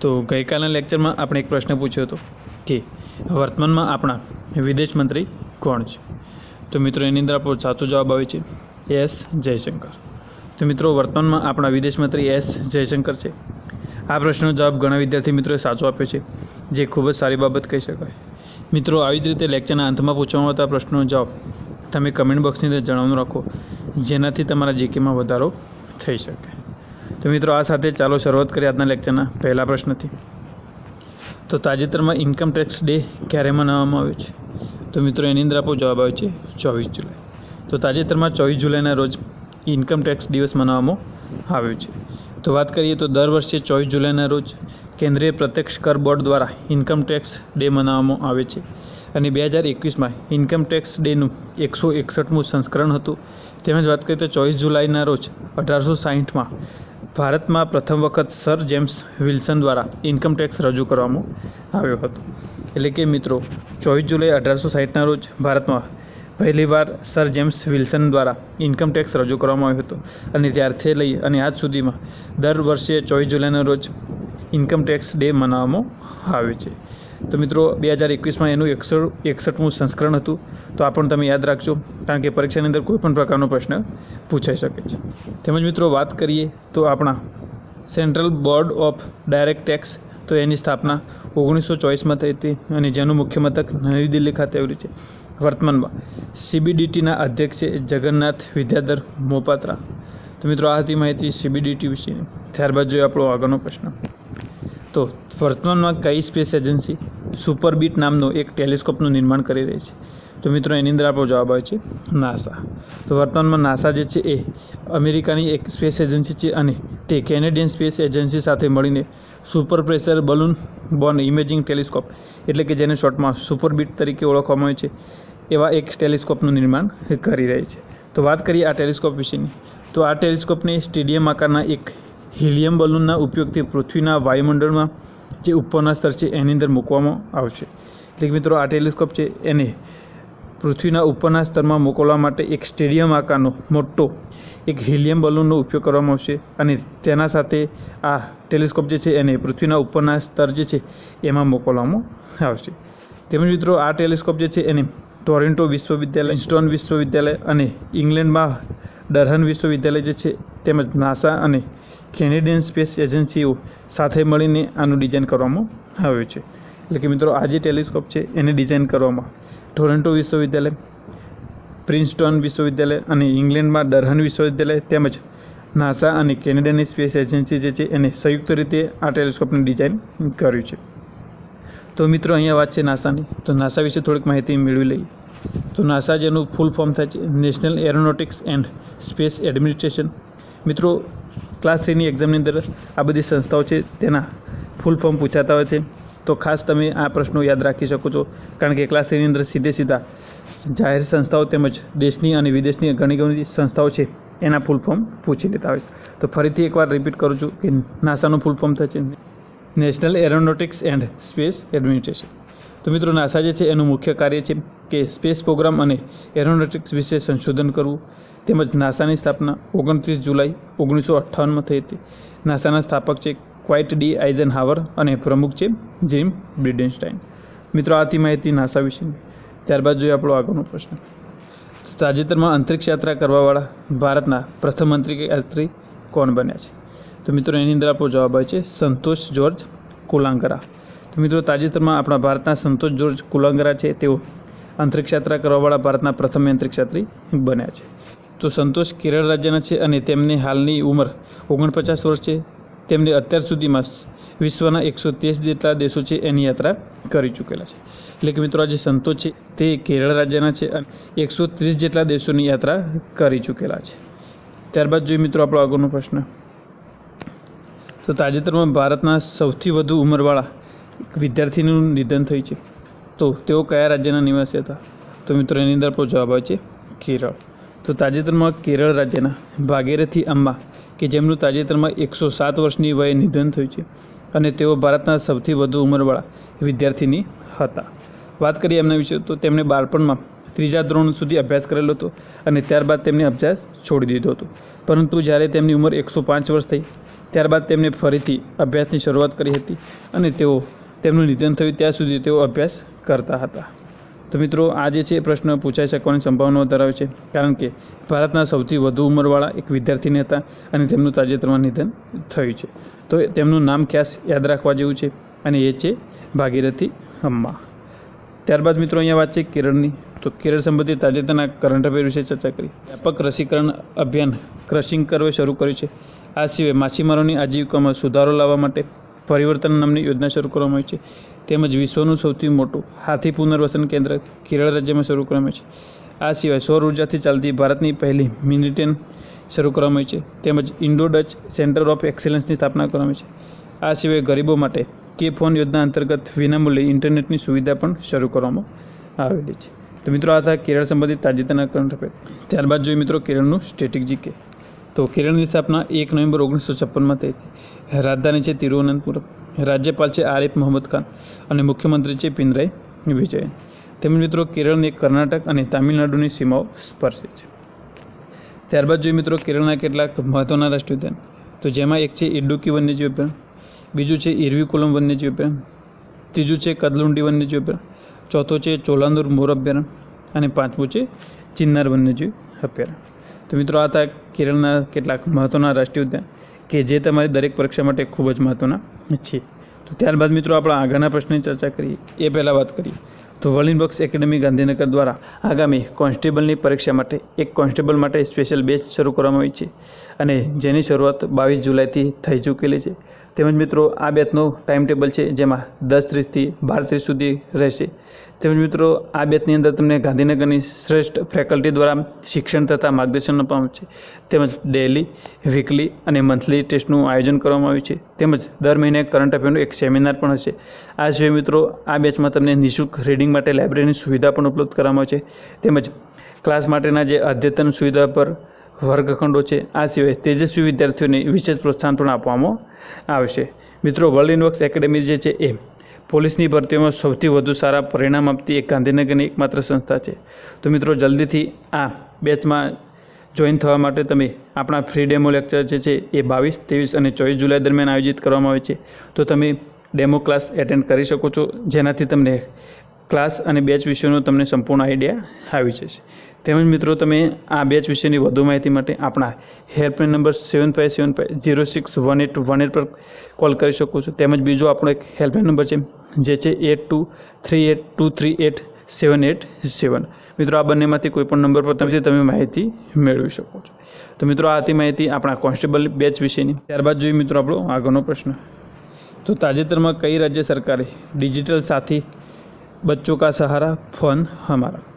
તો ગઈકાલના લેક્ચરમાં આપણે એક પ્રશ્ન પૂછ્યો હતો કે વર્તમાનમાં આપણા વિદેશ મંત્રી કોણ છે? તો મિત્રો, એની અંદર આપણો સાચો જવાબ આવે છે એસ જયશંકર. તો મિત્રો, વર્તમાનમાં આપણા વિદેશ મંત્રી એસ જયશંકર છે? આ પ્રશ્નનો જવાબ ઘણા વિદ્યાર્થી મિત્રોએ સાચો આપ્યો છે, જે ખૂબ જ સારી બાબત કહી શકાય. મિત્રો, આવી જ રીતે લેક્ચરના અંતમાં પૂછવામાં આવતા પ્રશ્નનો જવાબ તમે કમેન્ટ બોક્સની અંદર જણાવવાનું રાખો, જેનાથી તમારા જીકેમાં વધારો થઈ શકે. તો મિત્રો, આ સાથે ચાલો શરૂઆત કરીએ આજના લેક્ચરના પહેલા પ્રશ્નથી. તો તાજેતરમાં ઇન્કમ ટેક્સ ડે ક્યારે મનાવવામાં આવ્યો છે? તો મિત્રો, એની અંદર આપો જવાબ આવે છે ચોવીસ જુલાઈ. તો તાજેતરમાં ચોવીસ જુલાઈના રોજ ઇન્કમ ટેક્સ દિવસ મનાવવામાં આવ્યો છે. તો વાત કરીએ તો દર વર્ષે ચોવીસ જુલાઈના રોજ કેન્દ્રીય પ્રત્યક્ષ કર બોર્ડ દ્વારા ઇન્કમ ટેક્સ ડે મનાવવામાં આવે છે. અને બે હજાર એકવીસમાં ઇન્કમ ટેક્સ ડેનું એકસો એકસઠમું સંસ્કરણ હતું. તેમજ વાત કરીએ તો ચોવીસ જુલાઈના રોજ અઢારસો સાહીઠમાં ભારતમાં પ્રથમ વખત સર જેમ્સ વિલ્સન દ્વારા ઇન્કમ ટેક્સ રજૂ કરવામાં આવ્યો હતો. એટલે કે મિત્રો, ચોવીસ જુલાઈ અઢારસો સાહીઠના રોજ ભારતમાં પહેલીવાર સર જેમ્સ વિલ્સન દ્વારા ઇન્કમ ટેક્સ રજૂ કરવામાં આવ્યો હતો. અને ત્યારથી લઈ અને આજ સુધીમાં દર વર્ષે ચોવીસ જુલાઈના રોજ ઇન્કમ ટેક્સ ડે મનાવવામાં આવે છે. તો મિત્રો, બે હજાર એકવીસમાં એનું એકસો એકસઠમું સંસ્કરણ હતું. તો આ પણ તમે યાદ રાખજો, કારણ કે પરીક્ષાની અંદર કોઈપણ પ્રકારનો પ્રશ્ન પૂછાઈ શકે છે. તેમજ મિત્રો, વાત કરીએ તો આપણા central board of direct tax તો એની સ્થાપના ઓગણીસો ચોવીસમાં થઈ હતી અને જેનું મુખ્ય મથક નવી દિલ્હી ખાતે આવેલું છે. વર્તમાનમાં સીબીડીટીના અધ્યક્ષ છે જગન્નાથ વિદ્યાધર મોપાત્રા. તો મિત્રો, આ હતી માહિતી સીબીડીટી વિશેની ત્યારબાદ જોઈએ આપણો આગળનો પ્રશ્ન. તો વર્તમાનમાં કઈ સ્પેસ એજન્સી સુપરબીટ નામનો એક ટેલિસ્કોપનું નિર્માણ કરી રહી છે? તો મિત્રો, એની અંદર આપણો જવાબ આવે છે નાસા. તો વર્તમાનમાં નાસા જે છે એ અમેરિકાની એક સ્પેસ એજન્સી છે અને તે કેનેડિયન સ્પેસ એજન્સી સાથે મળીને super pressure balloon borne imaging telescope, એટલે કે જેને શોર્ટમાં સુપરબીટ તરીકે ઓળખવામાં આવે છે, એવા એક ટેલિસ્કોપનું નિર્માણ કરી રહી છે. તો વાત કરીએ આ ટેલિસ્કોપ વિશેની. તો આ ટેલિસ્કોપને સ્ટેડિયમ આકારના એક હિલિયમ બલૂનના ઉપયોગથી પૃથ્વીના વાયુમંડળમાં જે ઉપરના સ્તર છે એની અંદર મૂકવામાં આવશે. એટલે કે મિત્રો, આ ટેલિસ્કોપ છે એને પૃથ્વીના ઉપરના સ્તરમાં મોકલવા માટે એક સ્ટેડિયમ આકારનો મોટો એક હિલિયમ બલૂનનો ઉપયોગ કરવામાં આવશે અને તેના સાથે આ ટેલિસ્કોપ જે છે એને પૃથ્વીના ઉપરના સ્તર જે છે એમાં મોકલવામાં આવશે. તેમજ મિત્રો, આ ટેલિસ્કોપ જે છે એને ટોરેન્ટો વિશ્વવિદ્યાલય, ઇન્સ્ટોન વિશ્વવિદ્યાલય અને ઇંગ્લેન્ડમાં ડરહન વિશ્વવિદ્યાલય જે છે તેમજ નાસા અને કેનેડિયન સ્પેસ એજન્સીઓ સાથે મળીને આનું ડિઝાઇન કરવામાં આવ્યું છે. એટલે કે મિત્રો, આ જે ટેલિસ્કોપ છે એને ડિઝાઇન કરવામાં ટોરન્ટો વિશ્વવિદ્યાલય, પ્રિન્સ્ટોન વિશ્વવિદ્યાલય અને ઇંગ્લેન્ડમાં ડરહન વિશ્વવિદ્યાલય તેમજ નાસા અને કેનેડાની સ્પેસ એજન્સી જે છે એને સંયુક્ત રીતે આ ટેલિસ્કોપની ડિઝાઇન કર્યું છે. તો મિત્રો અહીંયા વાત છે નાસાની. તો નાસા વિશે થોડીક માહિતી મેળવી લઈએ. તો નાસા જેનું ફૂલ ફોર્મ થાય છે national aeronautics and space administration. મિત્રો, ક્લાસ થ્રીની એક્ઝામની અંદર આ બધી સંસ્થાઓ છે તેના ફૂલ ફોર્મ પૂછાતા હોય છે. તો ખાસ તમે આ પ્રશ્નો યાદ રાખી શકો છો. કારણ કે ક્લાસ થ્રીની અંદર સીધે સીધા જાહેર સંસ્થાઓ તેમજ દેશની અને વિદેશની ઘણી ઘણી સંસ્થાઓ છે, એના ફૂલ ફોર્મ પૂછી લેતા હોય. તો ફરીથી એકવાર રિપીટ કરું છું કે નાસાનું ફૂલ ફોર્મ થશે. National aeronautics and space administration તો મિત્રો, નાસા જે છે, એનું મુખ્ય કાર્ય છે કે સ્પેસ પ્રોગ્રામ અને એરોનોટિક્સ વિશે સંશોધન કરવું. તેમજ નાસાની સ્થાપના ઓગણત્રીસ જુલાઈ ઓગણીસો અઠ્ઠાવનમાં થઈ હતી. નાસાના સ્થાપક છે ક્વાઇટ ડી આઇઝનહાવર અને પ્રમુખ છે જીમ બ્રિડેનસ્ટાઇન. મિત્રો, આથી માહિતી નાસા વિશેની ત્યારબાદ જોઈએ આપણો આગળનો પ્રશ્ન. તાજેતરમાં અંતરિક્ષ યાત્રા કરવાવાળા ભારતના પ્રથમ યાત્રી કોણ બન્યા છે? તો મિત્રો, એની અંદર આપણો જવાબ આવે છે સંતોષ જ્યોર્જ કુલાંગરા. તો મિત્રો, તાજેતરમાં આપણા ભારતના સંતોષ જ્યોર્જ કુલાંગરા છે, તેઓ અંતરિક્ષ યાત્રા કરવાવાળા ભારતના પ્રથમ અંતરિક્ષ બન્યા છે. તો સંતોષ કેરળ રાજ્યના છે અને તેમની હાલની ઉંમર ઓગણપચાસ વર્ષ છે. તેમને અત્યાર સુધીમાં વિશ્વના એકસો ત્રીસ જેટલા દેશો છે એની યાત્રા કરી ચૂકેલા છે. એટલે કે મિત્રો આ જે સંતો છે તે કેરળ રાજ્યના છે અને એકસો ત્રીસ જેટલા દેશોની યાત્રા કરી ચૂકેલા છે. ત્યારબાદ જોઈએ મિત્રો આપણો આગળનો પ્રશ્ન. તો તાજેતરમાં ભારતના સૌથી વધુ ઉંમરવાળા વિદ્યાર્થીનું નિધન થયું છે. તો તેઓ કયા રાજ્યના નિવાસી હતા? તો મિત્રો, એની અંદર આપણો જવાબ આવે છે કેરળ. તો તાજેતરમાં કેરળ રાજ્યના ભાગીરથી અમ્મા કે જેમનું તાજેતરમાં એકસો સાત વર્ષની વયે નિધન થયું છે અને તેઓ ભારતના સૌથી વધુ ઉંમરવાળા વિદ્યાર્થીની હતા. વાત કરીએ એમના વિશે, તો તેમણે બાળપણમાં ત્રીજા ધોરણ સુધી અભ્યાસ કરેલો હતો અને ત્યારબાદ તેમણે અભ્યાસ છોડી દીધો હતો. પરંતુ જ્યારે તેમની ઉંમર એકસો પાંચ વર્ષ થઈ, ત્યારબાદ તેમણે ફરીથી અભ્યાસની શરૂઆત કરી હતી અને તેઓ, તેમનું નિધન થયું ત્યાં સુધી તેઓ અભ્યાસ કરતા હતા. તો મિત્રો, આ જે છે પ્રશ્ન પૂછાઈ શકવાની સંભાવનાઓ ધરાવે છે. કારણ કે ભારતના સૌથી વધુ ઉંમરવાળા એક વિદ્યાર્થીને હતા અને તેમનું તાજેતરમાં નિધન થયું છે. તો તેમનું નામ ખાસ યાદ રાખવા જેવું છે અને એ છે ભાગીરથી હમ્મા. ત્યારબાદ મિત્રો, અહીંયા વાત છે કેરળની. તો કેરળ સંબંધિત તાજેતરના કરંટ અફેર વિશે ચર્ચા કરી. વ્યાપક રસીકરણ અભિયાન ક્રશિંગ કરવે શરૂ કર્યું છે. આ સિવાય માછીમારોની આજીવિકામાં સુધારો લાવવા માટે પરિવર્તન નામની યોજના શરૂ કરવામાં આવી છે. તેમજ વિશ્વનું સૌથી મોટું હાથી પુનર્વસન કેન્દ્ર કેરળ રાજ્યમાં શરૂ કરવામાં છે. આ સિવાય સૌર ઉર્જાથી ચાલતી ભારતની પહેલી મિની ટ્રેન શરૂ કરવામાં છે. તેમજ ઇન્ડો ડચ સેન્ટર ઓફ એક્સેલન્સની સ્થાપના કરવામાં છે. આ સિવાય ગરીબો માટે કે ફોન યોજના અંતર્ગત વિનામૂલ્યે ઇન્ટરનેટની સુવિધા પણ શરૂ કરવામાં આવેલી છે. તો મિત્રો, આ હતા કેરળ સંબંધિત તાજેતરના કરંટ અફેર ત્યારબાદ જોઈએ મિત્રો કેરળનું સ્ટેટિક જીકે તો કેરળની સ્થાપના એક નવેમ્બર ઓગણીસો છપ્પનમાં થઈ હતી. રાજધાની છે તિરુવનંતપુરમ. રાજ્યપાલ છે આરિફ મોહમ્મદ ખાન અને મુખ્યમંત્રી છે પિનરાઈ વિજયન તેમજ મિત્રો, કેરળની કર્ણાટક અને તામિલનાડુની સીમાઓ સ્પર્શે છે. ત્યારબાદ જોઈએ મિત્રો, કેરળના કેટલાક મહત્ત્વના રાષ્ટ્રીય ઉદ્યાન તો જેમાં એક છે ઇડુકી વન્યજીવ અભયારણ્ય બીજું છે ઇરવિકુલમ વન્યજીવ અભયારણ્ય ત્રીજું છે કદલુંડી વન્યજીવ અભયારણ્ય ચોથો છે ચોલાંદુર મોર અભયારણ્ય અને પાંચમું છે ચિન્નાર વન્યજીવ અભયારણ્ય તો મિત્રો, આ હતા કેરળના કેટલાક મહત્ત્વના રાષ્ટ્રીય ઉદ્યાન કે જે તમારી દરેક પરીક્ષા માટે ખૂબ જ મહત્ત્વના છે. તો ત્યારબાદ મિત્રો આપણા આગળના પ્રશ્નની ચર્ચા કરીએ. એ પહેલાં વાત કરીએ. તો વર્લિન બક્સ એકેડમી ગાંધીનગર દ્વારા આગામી કોન્સ્ટેબલની પરીક્ષા માટે એક કોન્સ્ટેબલ માટે સ્પેશિયલ બેચ શરૂ કરવામાં આવી છે અને જેની શરૂઆત બાવીસ જુલાઈથી થઈ ચૂકેલી છે. તેમજ મિત્રો આ બેચનો ટાઈમ ટેબલ છે જેમાં દસ ત્રીસથી બાર ત્રીસ સુધી રહેશે. તેમજ મિત્રો, આ બેચની અંદર તમને ગાંધીનગરની શ્રેષ્ઠ ફેકલ્ટી દ્વારા શિક્ષણ તથા માર્ગદર્શન આપવામાં છે. તેમજ ડેલી વીકલી અને મંથલી ટેસ્ટનું આયોજન કરવામાં આવ્યું છે. તેમજ દર મહિને કરંટ અફેરનો એક સેમિનાર પણ હશે. આ સિવાય મિત્રો, આ બેચમાં તમને નિઃશુલ્ક રીડિંગ માટે લાઇબ્રેરીની સુવિધા પણ ઉપલબ્ધ કરવામાં આવે છે તેમજ ક્લાસ માટેના જે અદ્યતન સુવિધા પર વર્ગખંડો છે, આ સિવાય તેજસ્વી વિદ્યાર્થીઓને વિશેષ પ્રોત્સાહન પણ આપવામાં આવશે. મિત્રો વર્લ્ડ ઇનવર્ક્સ એકેડેમી જે છે એ પોલીસની ભરતીઓમાં સૌથી વધુ સારા પરિણામ આપતી એક ગાંધીનગરની એકમાત્ર સંસ્થા છે. તો મિત્રો, જલ્દીથી આ બેચમાં જોઈન થવા માટે તમે આપણા ફ્રી ડેમો લેક્ચર જે છે એ બાવીસ, ત્રેવીસ અને ચોવીસ જુલાઈ દરમિયાન આયોજિત કરવામાં આવે છે. તો તમે ડેમો ક્લાસ એટેન્ડ કરી શકો છો. જેનાથી તમને ક્લાસ અને બેચ વિશેનો તમને સંપૂર્ણ આઈડિયા આવી જશે. તેમજ મિત્રો, તમે આ બેચ વિશેની વધુ માહિતી માટે આપણા helpline number seven five seven five zero six one eight one eight પર કોલ કરી શકો છો. તેમજ બીજો આપણો એક હેલ્પલાઇન નંબર છે, જે છે eight two three eight two three eight seven eight seven. મિત્રો, આ બંનેમાંથી કોઈપણ નંબર પર તમે તમે માહિતી મેળવી શકો છો. તો મિત્રો, આ હતી માહિતી આપણા કોન્સ્ટેબલ બેચ વિશેની. ત્યારબાદ જોઈએ મિત્રો આપણો આગળનો પ્રશ્ન. તો તાજેતરમાં કઈ રાજ્ય સરકારે ડિજિટલ સાથી બચ્ચો કા સહારા ફોન હમારા?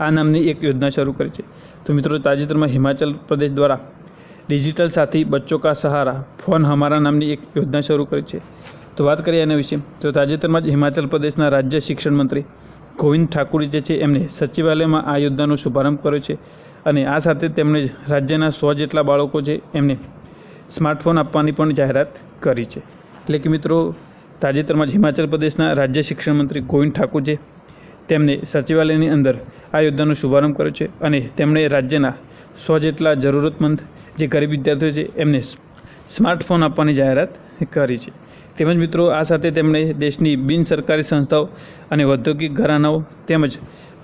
આ નામની એક યોજના શરૂ કરી છે. તો મિત્રો, તાજેતરમાં હિમાચલ પ્રદેશ દ્વારા ડિજિટલ સાથી બચ્ચો કા સહારા, ફોન હમારા નામની એક યોજના શરૂ કરી છે. તો વાત કરીએ એના વિશે. તો તાજેતરમાં જ હિમાચલ પ્રદેશના રાજ્ય શિક્ષણ મંત્રી ગોવિંદ ઠાકુર જે છે, એમને સચિવાલયમાં આ યોજનાનો શુભારંભ કર્યો છે અને આ સાથે તેમણે રાજ્યના સો જેટલા બાળકો છે, એમને સ્માર્ટફોન આપવાની પણ જાહેરાત કરી છે. એટલે કે મિત્રો, તાજેતરમાં જ હિમાચલ પ્રદેશના રાજ્ય શિક્ષણ મંત્રી ગોવિંદ ઠાકુર છે તેમને સચિવાલયની અંદર આ યોજનાનો શુભારંભ કર્યો છે અને તેમણે રાજ્યના સો જેટલા જરૂરતમંદ જે ગરીબ વિદ્યાર્થીઓ છે, એમને સ્માર્ટફોન આપવાની જાહેરાત કરી છે. તેમજ મિત્રો, આ સાથે તેમણે દેશની બિન સરકારી સંસ્થાઓ અને ઔદ્યોગિક ઘરાનાઓ તેમજ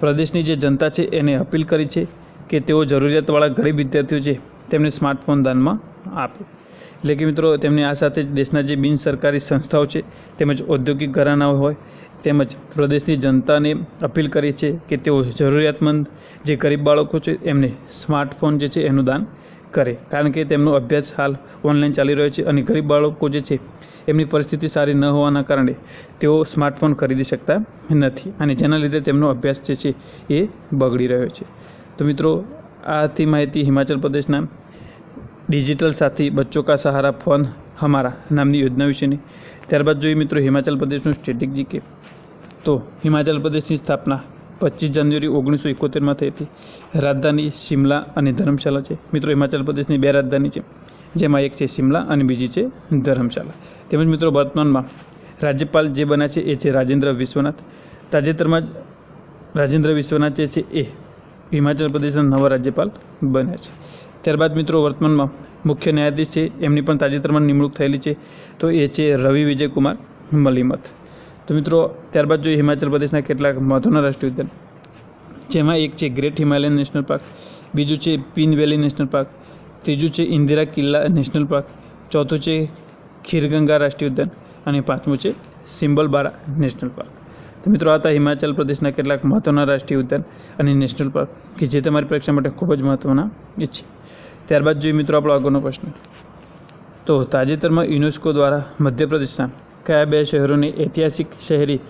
પ્રદેશની જે જનતા છે, એને અપીલ કરી છે કે તેઓ જરૂરિયાતવાળા ગરીબ વિદ્યાર્થીઓ છે, તેમને સ્માર્ટફોન દાનમાં આપે. એટલે કે મિત્રો તેમણે આ સાથે જ દેશના જે બિન સરકારી સંસ્થાઓ છે, તેમજ ઔદ્યોગિક ઘરાનાઓ હોય તેમજ પ્રદેશની જનતાને અપીલ કરી છે કે તેઓ જરૂરિયાતમંદ જે ગરીબ બાળકો છે એમને સ્માર્ટફોન જે છે એનું દાન કરે. કારણ કે તેમનો અભ્યાસ હાલ ઓનલાઈન ચાલી રહ્યો છે અને ગરીબ બાળકો જે છે એમની પરિસ્થિતિ સારી ન હોવાના કારણે તેઓ સ્માર્ટફોન ખરીદી શકતા નથી અને જેના લીધે તેમનો અભ્યાસ જે છે એ બગડી રહ્યો છે. તો મિત્રો, આથી માહિતી હિમાચલ પ્રદેશના ડિજિટલ સાથી બચ્ચો કા સહારા ફોન હમારા નામની યોજના વિશેની ત્યારબાદ જોઈએ મિત્રો હિમાચલ પ્રદેશનું સ્ટેટિક જીકે તો હિમાચલ પ્રદેશની સ્થાપના પચીસ જાન્યુઆરી ઓગણીસો એકોતેરમાં થઈ હતી. રાજધાની શિમલા અને ધર્મશાલા છે. મિત્રો હિમાચલ પ્રદેશની બે રાજધાની છે. જેમાં એક છે શિમલા અને બીજી છે ધર્મશાલા. તેમજ મિત્રો વર્તમાનમાં રાજ્યપાલ જે બન્યા છે એ છે રાજેન્દ્ર વિશ્વનાથ. તાજેતરમાં જ રાજેન્દ્ર વિશ્વનાથ જે છે એ હિમાચલ પ્રદેશના નવા રાજ્યપાલ બન્યા છે. ત્યારબાદ મિત્રો વર્તમાનમાં મુખ્ય ન્યાયાધીશ છે, એમની પણ તાજેતરમાં નિમણૂક થયેલી છે. તો એ છે રવિ વિજયકુમાર મલિમત. તો મિત્રો, ત્યારબાદ જોઈએ હિમાચલ પ્રદેશના કેટલાક મહત્ત્વના રાષ્ટ્રીય ઉદ્યાન. જેમાં એક છે ગ્રેટ હિમાલયન નેશનલ પાર્ક, બીજું છે પિન વેલી નેશનલ પાર્ક, ત્રીજું છે ઇન્દિરા કિલ્લા નેશનલ પાર્ક, ચોથું છે ખીરગંગા રાષ્ટ્રીય ઉદ્યાન અને પાંચમું છે સિમ્બલબારા નેશનલ પાર્ક. તો મિત્રો હતા હિમાચલ પ્રદેશના કેટલાક મહત્ત્વના રાષ્ટ્રીય ઉદ્યાન અને નેશનલ પાર્ક, કે જે તમારી પરીક્ષા માટે ખૂબ જ મહત્ત્વના છે. ત્યારબાદ જોઈએ મિત્રો આપણો આગળનો પ્રશ્ન. તો તાજેતરમાં યુનેસ્કો દ્વારા મધ્યપ્રદેશના કયા બે શહેરોને ઐતિહાસિક શહેરી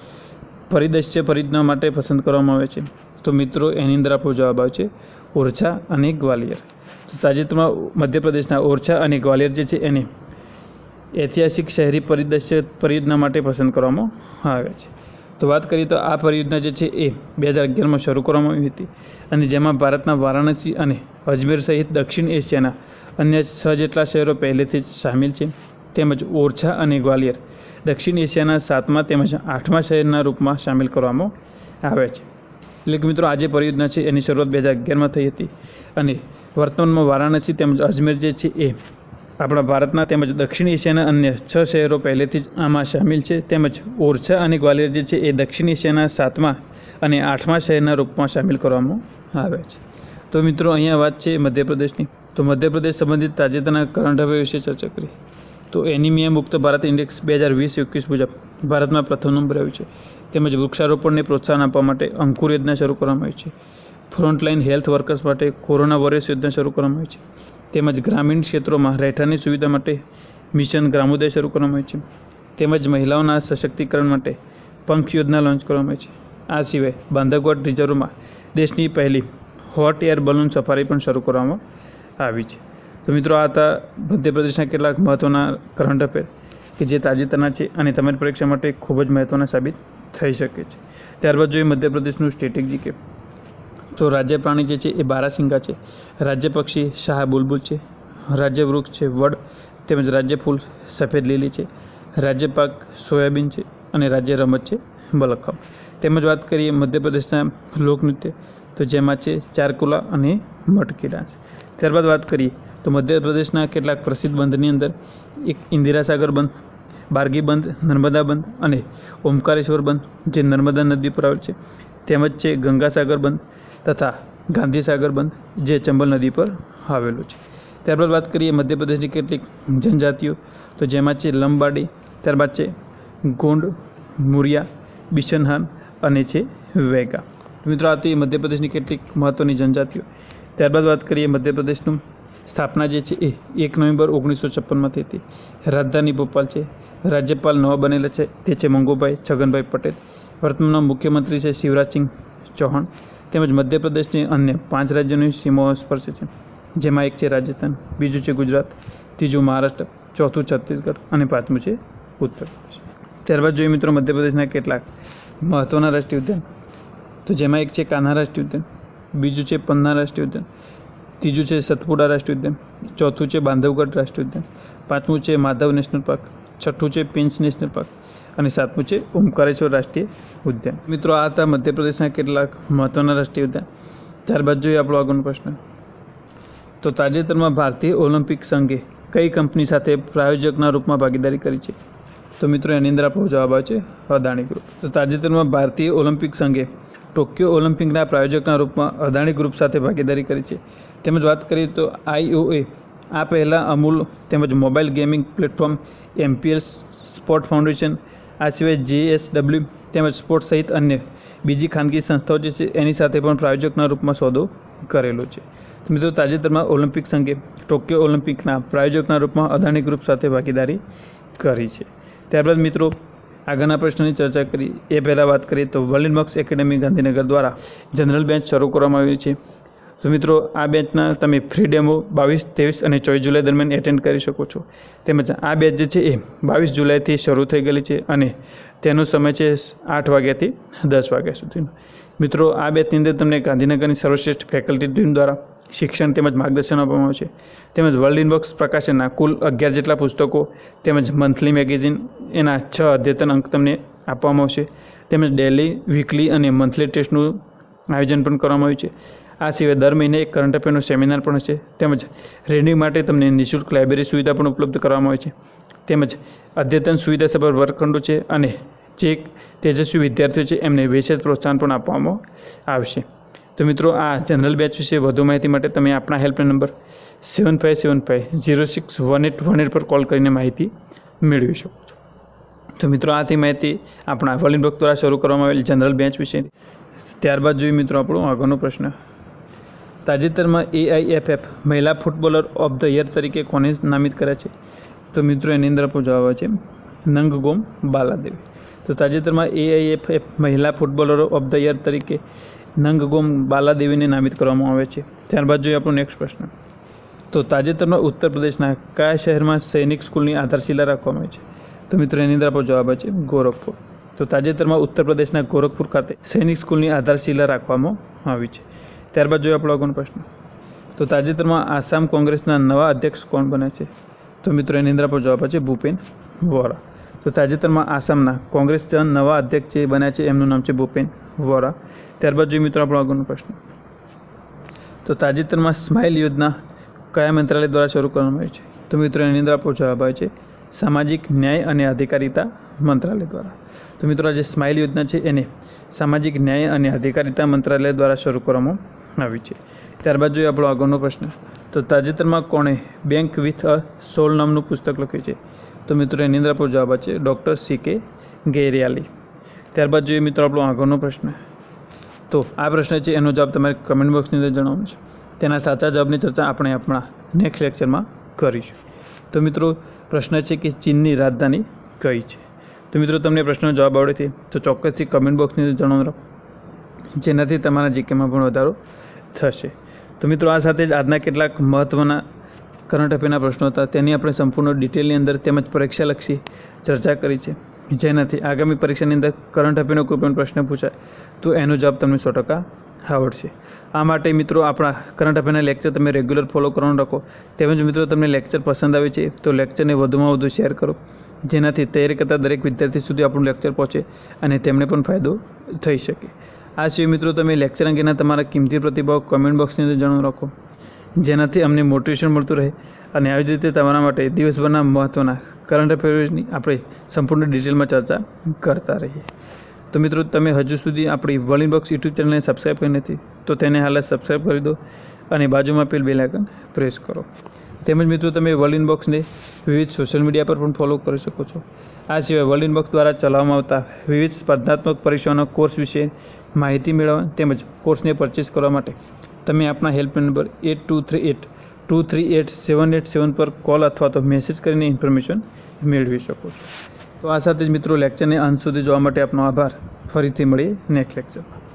પરિદૃશ્ય પરિજ્ઞા માટે પસંદ કરવામાં આવે છે? તો મિત્રો, એની અંદર આપણો જવાબ આવે છે ઓરછા અને ગ્વાલિયર. તો તાજેતરમાં મધ્યપ્રદેશના ઓરછા અને ગ્વાલિયર જે છે, એને ઐતિહાસિક શહેરી પરિદૃશ્ય પરિયોજના માટે પસંદ કરવામાં આવે છે. તો વાત કરીએ તો આ પરિયોજના જે છે, એ બે હજાર અગિયારમાં શરૂ કરવામાં આવી હતી અને જેમાં ભારતના વારાણસી અને અજમેર સહિત દક્ષિણ એશિયાના અન્ય છ જેટલા શહેરો પહેલેથી જ સામેલ છે, તેમજ ઓરછા અને ગ્વાલિયર. દક્ષિણ એશિયાના સાતમા તેમજ આઠમા શહેરના રૂપમાં સામેલ કરવામાં આવે છે. એટલે કે મિત્રો, આજે પરિયોજના છે, એની શરૂઆત બે હજાર અગિયારમાં થઈ હતી. અને વર્તમાનમાં વારાણસી તેમજ અજમેર જે છે, એ આપણા ભારતના તેમજ દક્ષિણ એશિયાના અન્ય છ શહેરો પહેલેથી જ આમાં સામેલ છે, તેમજ ઓરછા અને ગ્વાલિયર જે છે, એ દક્ષિણ એશિયાના સાતમા અને આઠમા શહેરના રૂપમાં સામેલ કરવામાં આવે છે. તો મિત્રો, અહીંયા વાત છે મધ્યપ્રદેશની. તો મધ્યપ્રદેશ સંબંધિત તાજેતરના કરંટ અફેર વિશે ચર્ચા કરી. તો એનિમિયા મુક્ત ભારત ઇન્ડેક્સ બે હજાર વીસ એકવીસ મુજબ ભારતમાં પ્રથમ નંબર આવ્યું છે. તેમજ વૃક્ષારોપણને પ્રોત્સાહન આપવા માટે અંકુર યોજના શરૂ કરવામાં આવી છે. ફ્રન્ટલાઇન હેલ્થ વર્કર્સ માટે કોરોના વોરિયર્સ યોજના શરૂ કરવામાં આવી છે. તેમજ ગ્રામીણ ક્ષેત્રોમાં રહેઠાણની સુવિધા માટે મિશન ગ્રામોદય શરૂ કરવામાં આવી છે. તેમજ મહિલાઓના સશક્તિકરણ માટે પંખ યોજના લોન્ચ કરવામાં આવી છે. આ સિવાય બાંધવગઢ રિઝર્વમાં દેશની પહેલી હોટ એર બલૂન સફારી પણ શરૂ કરવામાં આવી છે. તો મિત્રો, આ હતા મધ્યપ્રદેશના કેટલાક મહત્ત્વના કરંટ અફેર કે જે તાજેતરના છે અને તમારી પરીક્ષા માટે ખૂબ જ મહત્ત્વના સાબિત થઈ શકે છે. ત્યારબાદ જોઈએ મધ્યપ્રદેશનું સ્ટેટિક જીકે તો રાજ્ય પ્રાણી જે છે એ બારાસિંગા છે. રાજ્ય પક્ષી શાહ બુલબુલ છે. રાજ્ય વૃક્ષ છે વડ તેમજ રાજ્ય ફૂલ સફેદ લીલી છે. રાજ્ય પાક સોયાબીન છે અને રાજ્ય રમત છે બલખમ. તેમજ વાત કરીએ મધ્યપ્રદેશના લોકનૃત્ય તો જેમાં છે ચારકુલા અને મટકી ડાન્સ ત્યારબાદ વાત કરીએ તો મધ્યપ્રદેશના કેટલાક પ્રસિદ્ધ બંધની અંદર એક ઇન્દિરાસાગર બંધ, બારગી બંધ, નર્મદા બંધ અને ઓમકારેશ્વર બંધ જે નર્મદા નદી પર આવેલ છે. તેમજ છે ગંગાસાગર બંધ તથા ગાંધીસાગર બંધ જે ચંબલ નદી પર આવેલું છે. ત્યારબાદ વાત કરીએ મધ્યપ્રદેશની કેટલીક જનજાતિઓ, તો જેમાં છે લંબાડી, ત્યારબાદ છે ગોંડ, મુરિયા, બિશનહાન અને છે વેગા. મિત્રો, આ હતી મધ્યપ્રદેશની કેટલીક મહત્ત્વની જનજાતિઓ. ત્યારબાદ વાત કરીએ મધ્યપ્રદેશનું. સ્થાપના જે છે એ એક નવેમ્બર ઓગણીસો છપ્પનમાં થઈ હતી. રાજધાની ભોપાલ છે. રાજ્યપાલ નવા બનેલા છે. તે છે મંગુભાઈ છગનભાઈ પટેલ. વર્તમાન મુખ્યમંત્રી છે શિવરાજસિંહ ચૌહાણ. તેમજ મધ્યપ્રદેશની અન્ય પાંચ રાજ્યોની સીમાઓ સ્પર્શે છે. જેમાં એક છે રાજસ્થાન, બીજું છે ગુજરાત, ત્રીજું મહારાષ્ટ્ર, ચોથું છત્તીસગઢ અને પાંચમું છે ઉત્તર પ્રદેશ ત્યારબાદ જોઈએ મિત્રો, મધ્યપ્રદેશના કેટલાક મહત્ત્વના રાષ્ટ્રીય ઉદ્યાન. તો જેમાં એક છે કાન્હા રાષ્ટ્રીય ઉદ્યાન બીજું છે પન્ના રાષ્ટ્રીય ઉદ્યાન ત્રીજું છે સતપુડા રાષ્ટ્રીય ઉદ્યાન ચોથું છે બાંધવગઢ રાષ્ટ્રીય ઉદ્યાન પાંચમું છે માધવ નેશનલ પાર્ક, છઠ્ઠું છે પેન્ચ નેશનલ પાર્ક અને સાતમું છે ઓમકારેશ્વર રાષ્ટ્રીય ઉદ્યાન. મિત્રો, આ હતા મધ્યપ્રદેશના કેટલાક મહત્ત્વના રાષ્ટ્રીય ઉદ્યાન ત્યારબાદ જોઈએ આપણો આગળનો પ્રશ્ન. તો તાજેતરમાં ભારતીય ઓલિમ્પિક સંઘે કઈ કંપની સાથે પ્રાયોજકના રૂપમાં ભાગીદારી કરી છે? તો મિત્રો, એની અંદર આપણો જવાબ આવે છે અદાણી ગ્રુપ તો તાજેતરમાં ભારતીય ઓલિમ્પિક સંઘે ટોક્યો ઓલિમ્પિકના પ્રાયોજકના રૂપમાં અદાણી ગ્રુપ સાથે ભાગીદારી કરી છે. તેમજ વાત કરીએ તો આઈઓએ આ પહેલાં અમૂલ તેમજ mobile gaming platform M P L sport foundation, આ સિવાય જેએસડબલ્યુ તેમજ સ્પોર્ટ સહિત અન્ય બીજી ખાનગી સંસ્થાઓ જે છે, એની સાથે પણ પ્રાયોજકના રૂપમાં સોદો કરેલો છે. મિત્રો, તાજેતરમાં ઓલિમ્પિક સંઘે ટોક્યો ઓલિમ્પિકના પ્રાયોજકના રૂપમાં અદાણી ગ્રુપ સાથે ભાગીદારી કરી છે. ત્યારબાદ મિત્રો આગળના પ્રશ્નની ચર્ચા કરી. એ પહેલાં વાત કરીએ તો વર્લ્ડ મક્સ એકેડેમી ગાંધીનગર દ્વારા જનરલ બેન્ચ શરૂ કરવામાં આવી છે. તો મિત્રો, આ બેચના તમે ફ્રી ડેમો બાવીસ, ત્રેવીસ અને ચોવીસ જુલાઈ દરમિયાન એટેન્ડ કરી શકો છો. તેમજ આ બેચ જે છે એ બાવીસ જુલાઈથી શરૂ થઈ ગયેલી છે અને તેનો સમય છે આઠ વાગ્યાથી દસ વાગ્યા સુધીનો. મિત્રો, આ બેચની અંદર તમને ગાંધીનગરની સર્વશ્રેષ્ઠ ફેકલ્ટી ટીમ દ્વારા શિક્ષણ તેમજ માર્ગદર્શન આપવામાં આવશે તેમજ વર્લ્ડ ઇનબોક્સ પ્રકાશનના કુલ અગિયાર જેટલા પુસ્તકો તેમજ મંથલી મેગેઝિન એના છ અદ્યતન અંક તમને આપવામાં આવશે. તેમજ ડેલી વીકલી અને મંથલી ટેસ્ટનું આયોજન પણ કરવામાં આવ્યું છે. આ સિવાય દર મહિને એક કરંટ અફેરનું સેમિનાર પણ હશે. તેમજ રીડિંગ માટે તમને નિઃશુલ્ક લાઇબ્રેરી સુવિધા પણ ઉપલબ્ધ કરવામાં આવે છે. તેમજ અદ્યતન સુવિધા સભર વર્ગખંડો છે અને જે તેજસ્વી વિદ્યાર્થીઓ છે એમને વિશેષ પ્રોત્સાહન પણ આપવામાં આવશે. તો મિત્રો, આ જનરલ બેચ વિશે વધુ માહિતી માટે તમે આપણા helpline number seven five seven five zero six one eight one eight પર કોલ કરીને માહિતી મેળવી શકો છો. તો મિત્રો, આથી માહિતી આપણા વલિન ભક્ત દ્વારા શરૂ કરવામાં આવેલ જનરલ બેચ વિશે. ત્યારબાદ જોઈએ મિત્રો આપણો આગળનો પ્રશ્ન. તાજેતરમાં એઆઈએફએફ મહિલા ફૂટબોલર ઓફ ધ યર તરીકે કોને નામિત કર્યા છે? તો મિત્રો, એની અંદર આપણો જવાબ આવે છે નંગગોમ બાલાદેવી. તો તાજેતરમાં એઆઈએફએફ મહિલા ફૂટબોલરો ઓફ ધ યર તરીકે નંગગોમ બાલાદેવીને નામિત કરવામાં આવે છે. ત્યારબાદ જોઈએ આપણો નેક્સ્ટ પ્રશ્ન. તો તાજેતરમાં ઉત્તર પ્રદેશના કયા શહેરમાં સૈનિક સ્કૂલની આધારશિલા રાખવામાં આવી છે. તો મિત્રો, એની અંદર આપણો જવાબ છે ગોરખપુર. તો તાજેતરમાં ઉત્તર પ્રદેશના ગોરખપુર ખાતે સૈનિક સ્કૂલની આધારશિલા રાખવામાં આવી છે. ત્યારબાદ જોઈએ આપણો આગળનો પ્રશ્ન. તો તાજેતરમાં આસામ કોંગ્રેસના નવા અધ્યક્ષ કોણ બને છે? તો મિત્રો, એની અંદર આપણો જવાબ છે ભૂપેન વોરા. તો તાજેતરમાં આસામના કોંગ્રેસના નવા અધ્યક્ષ જે બન્યા છે, એમનું નામ છે ભૂપેન વોરા. ત્યારબાદ જોઈએ મિત્રો આપણો આગળનો પ્રશ્ન. તો તાજેતરમાં સ્માઇલ યોજના કયા મંત્રાલય દ્વારા શરૂ કરવામાં આવી છે? તો મિત્રો એની અંદર આપણો જવાબ આવે છે સામાજિક ન્યાય અને અધિકારિતા મંત્રાલય દ્વારા. તો મિત્રો આ જે સ્માઇલ યોજના છે એને સામાજિક ન્યાય અને અધિકારિતા મંત્રાલય દ્વારા શરૂ કરવામાં આવી છે. ત્યારબાદ જોઈએ આપણો આગળનો પ્રશ્ન. તો તાજેતરમાં કોણે બેંક વિથ અ સોલ નામનું પુસ્તક લખ્યું છે? તો મિત્રો એની અંદર આપણો જવાબ છે ડૉક્ટર સી કે ગેરિયાલી. ત્યારબાદ જોઈએ મિત્રો આપણો આગળનો પ્રશ્ન. તો આ પ્રશ્ન છે, એનો જવાબ તમારે કમેન્ટ બોક્સની અંદર જણાવવાનો છે. તેના સાચા જવાબની ચર્ચા આપણે આપણા નેક્સ્ટ લેક્ચરમાં કરીશું. તો મિત્રો, પ્રશ્ન છે કે ચીનની રાજધાની કઈ છે? તો મિત્રો, તમને પ્રશ્નનો જવાબ આવડે છે, તો ચોક્કસથી કમેન્ટ બોક્સની અંદર જણાવો જેનાથી તમારા જીકેમાં પણ વધારો થશે. તો મિત્રો, આ સાથે જ આજના કેટલાક મહત્ત્વના કરંટ અફેરના પ્રશ્નો હતા. તેની આપણે સંપૂર્ણ ડિટેલની અંદર તેમજ પરીક્ષાલક્ષી ચર્ચા કરી છે. જેનાથી આગામી પરીક્ષાની અંદર કરંટ અફેરનો કોઈ પણ પ્રશ્ન પૂછાય, તો એનો જવાબ તમને સો ટકા આવડશે. આ માટે મિત્રો આપણા કરંટ અફેરના લેક્ચર તમે રેગ્યુલર ફોલો કરવાનું રાખો. તેમજ મિત્રો તમને લેક્ચર પસંદ આવે છે, તો લેક્ચરને વધુમાં વધુ શેર કરો. જેનાથી તૈયારી કરતા દરેક વિદ્યાર્થી સુધી આપણું લેક્ચર પહોંચે અને તેમને પણ ફાયદો થઈ શકે. આ સિવાય મિત્રો તમે લેક્ચર અંગેના તમારા કિંમતી પ્રતિભાવ કમેન્ટ બોક્સની અંદર જણાવી રાખો. જેનાથી અમને મોટિવેશન મળતું રહે અને આવી જ રીતે તમારા માટે દિવસભરના મહત્ત્વના કરંટ અફેર્સની આપણે સંપૂર્ણ ડિટેલમાં ચર્ચા કરતા રહીએ. તો મિત્રો, તમે હજુ સુધી આપણી વર્લ્ડ બોક્સ યુટ્યુબ ચેનલને સબસ્ક્રાઈબ કરી નથી, તો તેને હાલ સબસ્ક્રાઈબ કરી દો અને બાજુમાં પેલ બેલ પ્રેસ કરો. તેમજ મિત્રો, તમે વર્લિન બોક્સને વિવિધ સોશિયલ મીડિયા પર પણ ફોલો કરી શકો છો. આ સિવાય વર્લિન બોક્સ દ્વારા ચલાવવામાં આવતા વિવિધ સ્પર્ધાત્મક પરીક્ષાઓના કોર્સ વિશે માહિતી મેળવવા તેમજ કોર્સને પરચેસ કરવા માટે તમે આપણા helpline number eight two three eight two three eight seven eight seven પર કોલ અથવા તો મેસેજ કરીને ઇન્ફોર્મેશન મેળવી શકો છો. તો આ સાથે જ મિત્રો લેક્ચરને અંત સુધી જોવા માટે આપનો આભાર. ફરીથી મળીએ નેક્સ્ટ લેક્ચરમાં